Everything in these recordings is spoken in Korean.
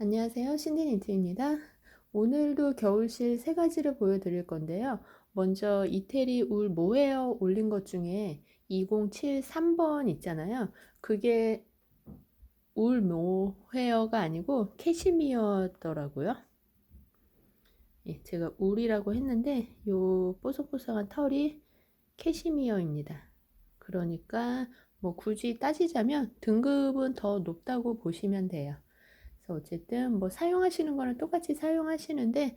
안녕하세요. 신디니트입니다. 오늘도 겨울실 세 가지를 보여드릴 건데요. 먼저 이태리 울 모헤어 올린 것 중에 2073번 있잖아요. 그게 울 모헤어가 아니고 캐시미어더라고요. 예, 제가 울이라고 했는데 요 뽀송뽀송한 털이 캐시미어입니다. 그러니까 뭐 굳이 따지자면 등급은 더 높다고 보시면 돼요. 그래서 어쨌든 뭐 사용하시는 거는 똑같이 사용하시는데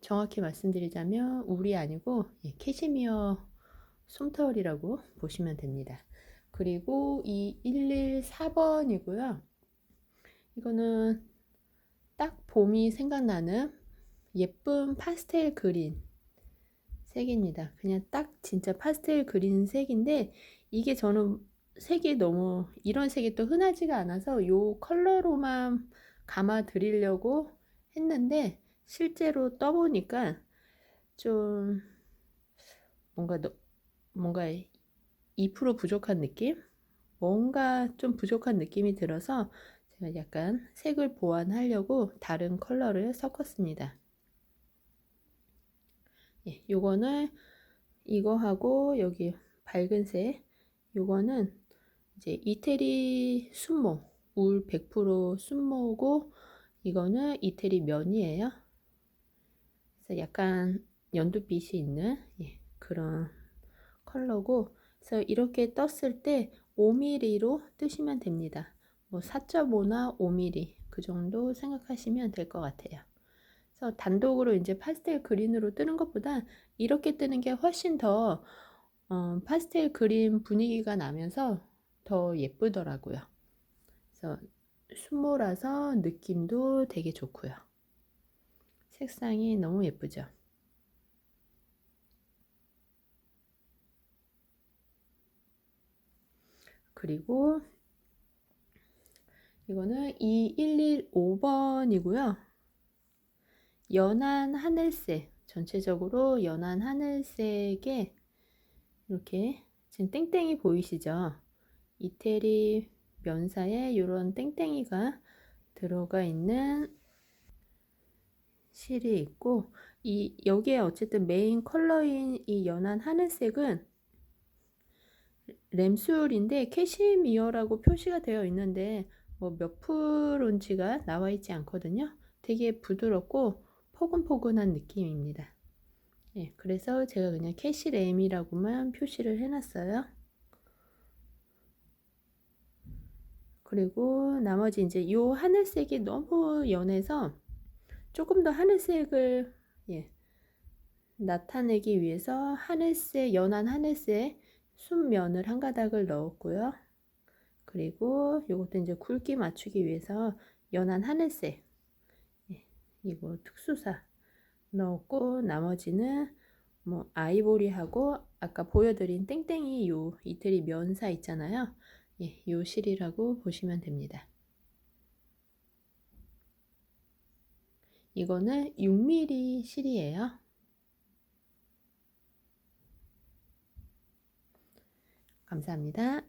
정확히 말씀드리자면 울이 아니고 예, 캐시미어 솜털이라고 보시면 됩니다. 그리고 이 114번이고요. 이거는 딱 봄이 생각나는 예쁜 파스텔 그린 색입니다. 그냥 딱 진짜 파스텔 그린 색인데 이게 저는 색이 너무 이런 색이 또 흔하지가 않아서 이 컬러로만 감아 드리려고 했는데 실제로 떠보니까 좀 뭔가 너, 뭔가 2% 부족한 느낌? 뭔가 좀 부족한 느낌이 들어서 제가 약간 색을 보완하려고 다른 컬러를 섞었습니다. 예, 요거는 이거하고 여기 밝은 색 요거는 이제 이태리 순모 울 100% 순모고 이거는 이태리 면이에요. 그래서 약간 연두빛이 있는 예, 그런 컬러고 그래서 이렇게 떴을 때 5mm로 뜨시면 됩니다. 뭐 4.5나 5mm 그 정도 생각하시면 될 것 같아요. 그래서 단독으로 이제 파스텔 그린으로 뜨는 것보다 이렇게 뜨는 게 훨씬 더 어, 파스텔 그린 분위기가 나면서 더 예쁘더라고요. 그래서 순모라서 느낌도 되게 좋고요. 색상이 너무 예쁘죠. 그리고 이거는 2115번이고요. 연한 하늘색, 전체적으로 연한 하늘색에 이렇게 지금 땡땡이 보이시죠? 이태리 면사에 이런 땡땡이가 들어가 있는 실이 있고 이 여기에 어쨌든 메인 컬러인 이 연한 하늘색은 램술인데 캐시미어라고 표시가 되어 있는데 뭐 몇 프로인지가 나와 있지 않거든요. 되게 부드럽고 포근포근한 느낌입니다. 예, 그래서 제가 그냥 캐시램이라고만 표시를 해놨어요. 그리고 나머지 이제 이 하늘색이 너무 연해서 조금 더 하늘색을 예, 나타내기 위해서 하늘색 연한 하늘색 순면을 한 가닥을 넣었고요. 그리고 이것도 이제 굵기 맞추기 위해서 연한 하늘색 예, 이거 특수사 넣었고 나머지는 뭐 아이보리하고 아까 보여드린 땡땡이 요 이태리 면사 있잖아요. 예, 요 실이라고 보시면 됩니다. 이거는 6mm 실이에요. 감사합니다.